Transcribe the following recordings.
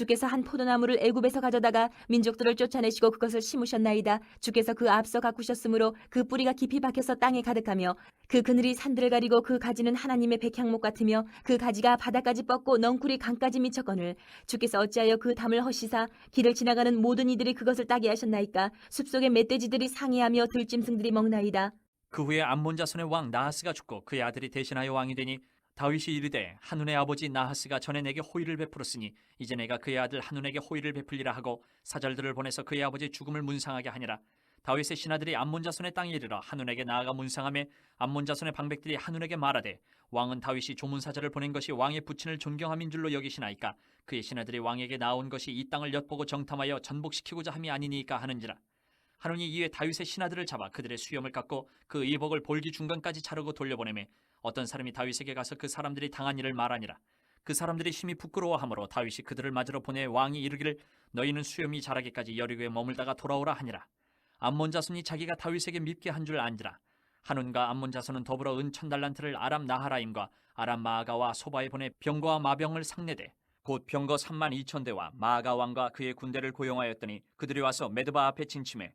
주께서 한 포도나무를 애굽에서 가져다가 민족들을 쫓아내시고 그것을 심으셨나이다. 주께서 그 앞서 가꾸셨으므로 그 뿌리가 깊이 박혀서 땅에 가득하며 그 그늘이 산들을 가리고 그 가지는 하나님의 백향목 같으며 그 가지가 바다까지 뻗고 넝쿨이 강까지 미쳤거늘 주께서 어찌하여 그 담을 허시사 길을 지나가는 모든 이들이 그것을 따게 하셨나이까 숲속의 멧돼지들이 상해하며 들짐승들이 먹나이다. 그 후에 암몬 자손의 왕 나하스가 죽고 그의 아들이 대신하여 왕이 되니 다윗이 이르되 한눈의 아버지 나하스가 전에 내게 호의를 베풀었으니 이제 내가 그의 아들 한눈에게 호의를 베풀리라 하고 사절들을 보내서 그의 아버지 죽음을 문상하게 하니라. 다윗의 신하들이 암몬 자손의 땅에 이르러 한눈에게 나아가 문상함에 암몬 자손의 방백들이 한눈에게 말하되 왕은 다윗이 조문사자를 보낸 것이 왕의 부친을 존경함인 줄로 여기시나이까? 그의 신하들이 왕에게 나온 것이 이 땅을 엿보고 정탐하여 전복시키고자 함이 아니니까 하는지라 하노니 이에 다윗의 신하들을 잡아 그들의 수염을 깎고 그 의복을 볼기 중간까지 자르고 돌려보내매 어떤 사람이 다윗에게 가서 그 사람들이 당한 일을 말하니라. 그 사람들이 심히 부끄러워하므로 다윗이 그들을 맞으러 보내 왕이 이르기를 너희는 수염이 자라기까지 여리고에 머물다가 돌아오라 하니라. 암몬 자손이 자기가 다윗에게 밉게 한 줄 안지라. 한운과 암몬 자손은 더불어 은 천 달란트를 아람 나하라임과 아람 마아가와 소바에 보내 병거와 마병을 상내되 곧 병거 3만 2천 대와 마아가 왕과 그의 군대를 고용하였더니 그들이 와서 메드바 앞에 진침해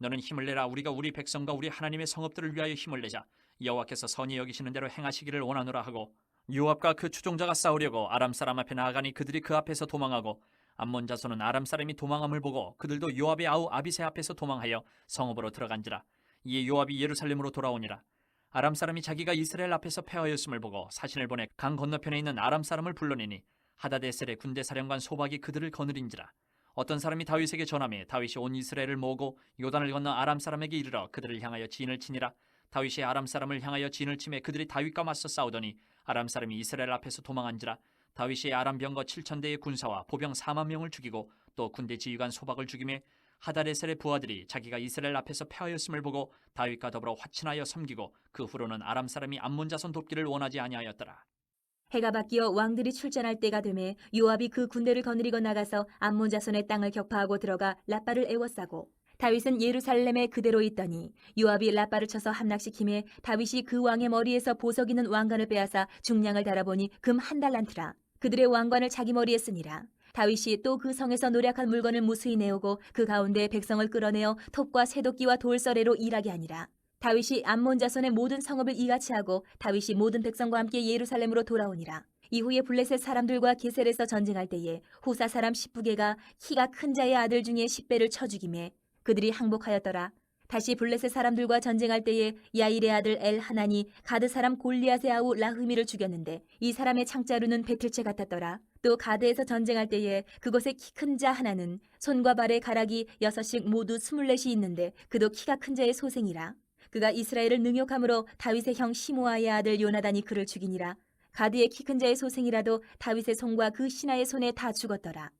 너는 힘을 내라. 우리가 우리 백성과 우리 하나님의 성읍들을 위하여 힘을 내자. 여호와께서 선히 여기시는 대로 행하시기를 원하노라 하고 요압과 그 추종자가 싸우려고 아람 사람 앞에 나아가니 그들이 그 앞에서 도망하고 암몬 자손은 아람 사람이 도망함을 보고 그들도 요압의 아우 아비세 앞에서 도망하여 성읍으로 들어간지라. 이에 요압이 예루살렘으로 돌아오니라. 아람 사람이 자기가 이스라엘 앞에서 패하였음을 보고 사신을 보내 강 건너편에 있는 아람 사람을 불러내니 하다데셀의 군대 사령관 소박이 그들을 거느린지라 어떤 사람이 다윗에게 전함해 다윗이 온 이스라엘을 모으고 요단을 건너 아람 사람에게 이르러 그들을 향하여 진을 치니라 다윗이 아람 사람을 향하여 진을 치매 그들이 다윗과 맞서 싸우더니 아람 사람이 이스라엘 앞에서 도망한지라 다윗이 아람 병거 7천 대의 군사와 보병 4만 명을 죽이고 또 군대 지휘관 소박을 죽임에 하다레셀의 부하들이 자기가 이스라엘 앞에서 패하였음을 보고 다윗과 더불어 화친하여 섬기고 그 후로는 아람 사람이 암몬 자손 돕기를 원하지 아니하였더라. 해가 바뀌어 왕들이 출전할 때가 되매 요압이 그 군대를 거느리고 나가서 암몬 자손의 땅을 격파하고 들어가 라빠를 애워싸고 다윗은 예루살렘에 그대로 있더니 요압이 라빠를 쳐서 함락시킴에 다윗이 그 왕의 머리에서 보석 있는 왕관을 빼앗아 중량을 달아보니 금 한 달란트라. 그들의 왕관을 자기 머리에 쓰니라. 다윗이 또 그 성에서 노력한 물건을 무수히 내오고 그 가운데 백성을 끌어내어 톱과 새도끼와 돌서래로 일하게 하니라 다윗이 암몬 자손의 모든 성읍을 이같이 하고 다윗이 모든 백성과 함께 예루살렘으로 돌아오니라. 이후에 블레셋 사람들과 게셀에서 전쟁할 때에 후사 사람 십부개가 키가 큰 자의 아들 중에 십배를 쳐 죽임에 그들이 항복하였더라. 다시 블레셋 사람들과 전쟁할 때에 야일의 아들 엘 하나니 가드 사람 골리앗의 아우 라흐미를 죽였는데 이 사람의 창자루는 배틀채 같았더라. 또 가드에서 전쟁할 때에 그곳에 키큰 자 하나는 손과 발의 가락이 여섯씩 모두 스물넷이 있는데 그도 키가 큰 자의 소생이라. 그가 이스라엘을 능욕함으로 다윗의 형 시므아의 아들 요나단이 그를 죽이니라. 가드의 키 큰 자의 소생이라도 다윗의 손과 그 신하의 손에 다 죽었더라.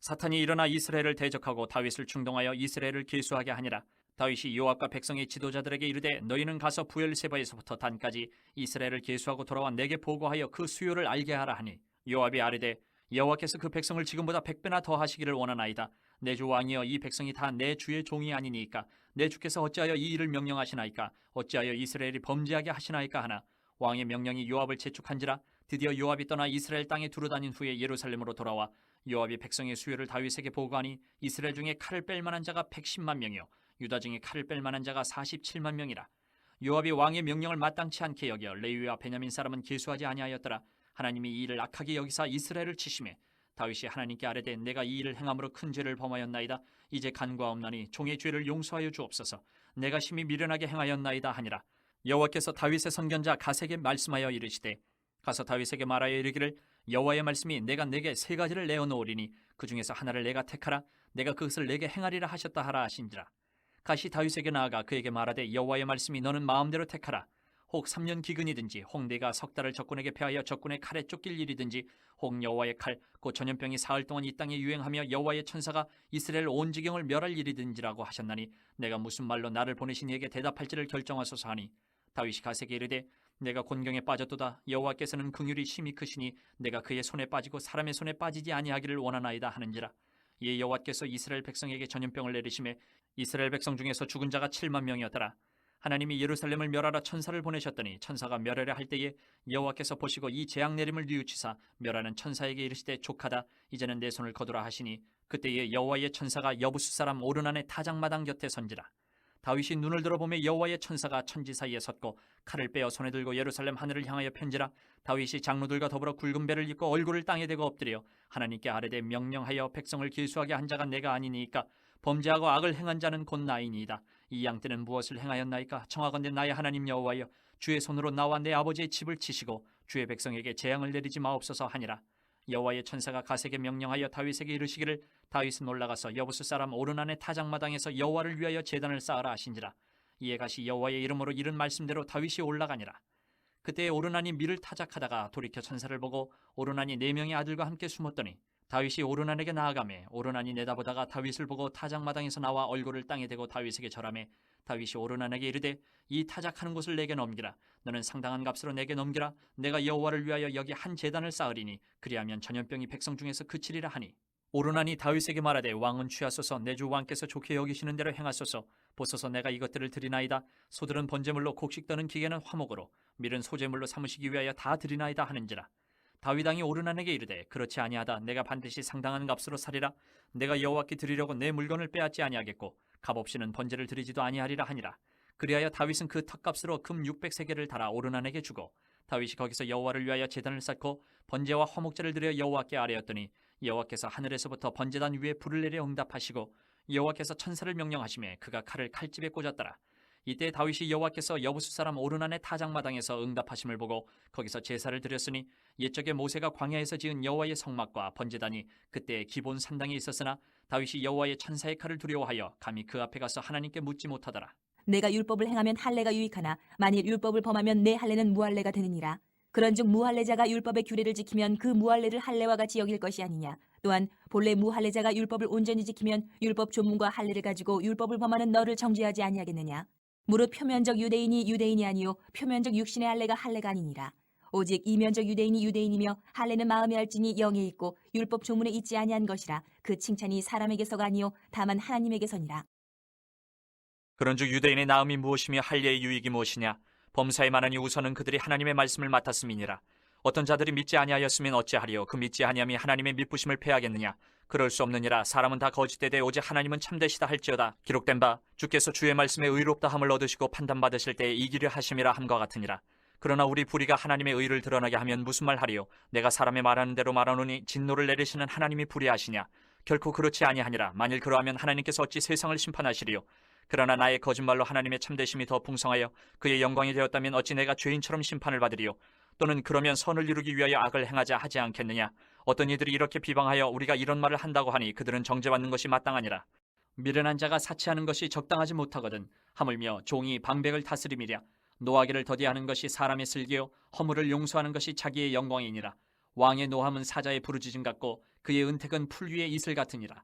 사탄이 일어나 이스라엘을 대적하고 다윗을 충동하여 이스라엘을 계수하게 하니라. 다윗이 요압과 백성의 지도자들에게 이르되 너희는 가서 부엘세바에서부터 단까지 이스라엘을 계수하고 돌아와 내게 보고하여 그 수요를 알게 하라 하니 요압이 아뢰되 여호와께서 그 백성을 지금보다 백배나 더 하시기를 원하나이다. 내 주 왕이여 이 백성이 다 내 주의 종이 아니니까. 내 주께서 어찌하여 이 일을 명령하시나이까? 어찌하여 이스라엘이 범죄하게 하시나이까 하나? 왕의 명령이 요압을 재촉한지라 드디어 요압이 떠나 이스라엘 땅에 두루다닌 후에 예루살렘으로 돌아와 요압이 백성의 수요를 다윗에게 보고하니 이스라엘 중에 칼을 뺄 만한 자가 110만 명이요. 유다 중에 칼을 뺄 만한 자가 47만 명이라. 요압이 왕의 명령을 마땅치 않게 여겨 레위와 베냐민 사람은 계수하지 아니하였더라 하나님이 이 일을 악하게 여기사 이스라엘을 치심해 다윗이 하나님께 아뢰되 내가 이 일을 행함으로 큰 죄를 범하였나이다. 이제 간과 없나니 종의 죄를 용서하여 주옵소서. 내가 심히 미련하게 행하였나이다 하니라. 여호와께서 다윗의 선견자 가세에게 말씀하여 이르시되 가서 다윗에게 말하여 이르기를 여호와의 말씀이 내가 내게 세 가지를 내어 놓으리니 그 중에서 하나를 내가 택하라. 내가 그것을 내게 행하리라 하셨다 하라 하신지라. 가시 다윗에게 나아가 그에게 말하되 여호와의 말씀이 너는 마음대로 택하라 혹 3년 기근이든지 혹 내가 석 달을 적군에게 패하여 적군의 칼에 쫓길 일이든지 혹 여호와의 칼 곧 전염병이 사흘 동안 이 땅에 유행하며 여호와의 천사가 이스라엘 온 지경을 멸할 일이든지라고 하셨나니 내가 무슨 말로 나를 보내신 이에게 대답할지를 결정하소서 하니 다윗이 가세게 이르되 내가 곤경에 빠졌도다. 여호와께서는 긍휼이 심히 크시니 내가 그의 손에 빠지고 사람의 손에 빠지지 아니하기를 원하나이다 하는지라. 이에 여호와께서 이스라엘 백성에게 전염병을 내리심에 이스라엘 백성 중에서 죽은 자가 7만 명이었더라 하나님이 예루살렘을 멸하라 천사를 보내셨더니 천사가 멸하려 할 때에 여호와께서 보시고 이 재앙 내림을 뉘우치사 멸하는 천사에게 이르시되 족하다 이제는 내 손을 거두라 하시니 그때에 여호와의 천사가 여부수 사람 오르난의 타작마당 곁에 선지라. 다윗이 눈을 들어보며 여호와의 천사가 천지 사이에 섰고 칼을 빼어 손에 들고 예루살렘 하늘을 향하여 편지라. 다윗이 장로들과 더불어 굵은 배를 입고 얼굴을 땅에 대고 엎드려 하나님께 아뢰되 명령하여 백성을 길수하게 한 자가 내가 아니니까 범죄하고 악을 행한 자는 곧 나이니이다 이 양떼는 무엇을 행하였나이까? 청하건대 나의 하나님 여호와여 주의 손으로 나와 내 아버지의 집을 치시고 주의 백성에게 재앙을 내리지 마옵소서 하니라. 여호와의 천사가 가세게 명령하여 다윗에게 이르시기를 다윗은 올라가서 여부수 사람 오르난의 타작마당에서 여호와를 위하여 제단을 쌓으라 하신지라. 이에 가시 여호와의 이름으로 이른 말씀대로 다윗이 올라가니라. 그때 오르난이 밀을 타작하다가 돌이켜 천사를 보고 오르난이 네 명의 아들과 함께 숨었더니 다윗이 오르난에게 나아가매 오르난이 내다보다가 다윗을 보고 타작마당에서 나와 얼굴을 땅에 대고 다윗에게 절하매 다윗이 오르난에게 이르되 이 타작하는 곳을 내게 넘기라. 너는 상당한 값으로 내게 넘기라. 내가 여호와를 위하여 여기 한 제단을 쌓으리니 그리하면 전염병이 백성 중에서 그치리라 하니. 오르난이 다윗에게 말하되 왕은 취하소서 내 주 왕께서 좋게 여기시는 대로 행하소서. 보소서 내가 이것들을 드리나이다. 소들은 번제물로 곡식 떠는 기계는 화목으로 밀은 소제물로 삼으시기 위하여 다 드리나이다 하는지라 다윗 왕이 오르난에게 이르되 그렇지 아니하다. 내가 반드시 상당한 값으로 살리라. 내가 여호와께 드리려고 내 물건을 빼앗지 아니하겠고 값 없이는 번제를 드리지도 아니하리라 하니라. 그리하여 다윗은 그 턱값으로 금 600세겔을 달아 오르난에게 주고 다윗이 거기서 여호와를 위하여 제단을 쌓고 번제와 화목제를 드려 여호와께 아뢰었더니 여호와께서 하늘에서부터 번제단 위에 불을 내려 응답하시고 여호와께서 천사를 명령하심에 그가 칼을 칼집에 꽂았더라 이때 다윗이 여호와께서 여부수 사람 오르난의 타작마당에서 응답하심을 보고 거기서 제사를 드렸으니 옛적에 모세가 광야에서 지은 여호와의 성막과 번제단이 그때 기본 산당에 있었으나 다윗이 여호와의 천사의 칼을 두려워하여 감히 그 앞에 가서 하나님께 묻지 못하더라 내가 율법을 행하면 할례가 유익하나 만일 율법을 범하면 내 할례는 무할례가 되느니라. 그런즉 무할례자가 율법의 규례를 지키면 그 무할례를 할례와 같이 여길 것이 아니냐. 또한 본래 무할례자가 율법을 온전히 지키면 율법 조문과 할례를 가지고 율법을 범하는 너를 정죄하지 아니하겠느냐. 무릇 표면적 유대인이 유대인이 아니요 표면적 육신의 할례가 할례가 아니니라. 오직 이면적 유대인이 유대인이며 할례는 마음에 할지니 영에 있고 율법 조문에 있지 아니한 것이라 그 칭찬이 사람에게서가 아니요 다만 하나님에게서니라. 그런즉 유대인의 나음이 무엇이며 할례의 유익이 무엇이냐 범사에 만하니 우선은 그들이 하나님의 말씀을 맡았음이니라 어떤 자들이 믿지 아니하였으면 어찌하리요? 그 믿지 아니함이 하나님의 믿부심을 패하겠느냐? 그럴 수 없느니라. 사람은 다 거짓되되 오직 하나님은 참되시다 할지어다. 기록된 바 주께서 주의 말씀에 의롭다 함을 얻으시고 판단받으실 때에 이기려 하심이라 함과 같으니라. 그러나 우리 불의가 하나님의 의를 드러나게 하면 무슨 말 하리요? 내가 사람의 말하는 대로 말하노니 진노를 내리시는 하나님이 불의하시냐? 결코 그렇지 아니하니라. 만일 그러하면 하나님께서 어찌 세상을 심판하시리요? 그러나 나의 거짓말로 하나님의 참되심이 더 풍성하여 그의 영광이 되었다면 어찌 내가 죄인처럼 심판을 받으리요 또는 그러면 선을 이루기 위하여 악을 행하자 하지 않겠느냐? 어떤 이들이 이렇게 비방하여 우리가 이런 말을 한다고 하니 그들은 정죄받는 것이 마땅하니라. 미련한 자가 사치하는 것이 적당하지 못하거든 하물며 종이 방백을 다스림이랴. 노하기를 더디하는 것이 사람의 슬기요 허물을 용서하는 것이 자기의 영광이니라. 왕의 노함은 사자의 부르짖음 같고 그의 은택은 풀 위의 이슬 같으니라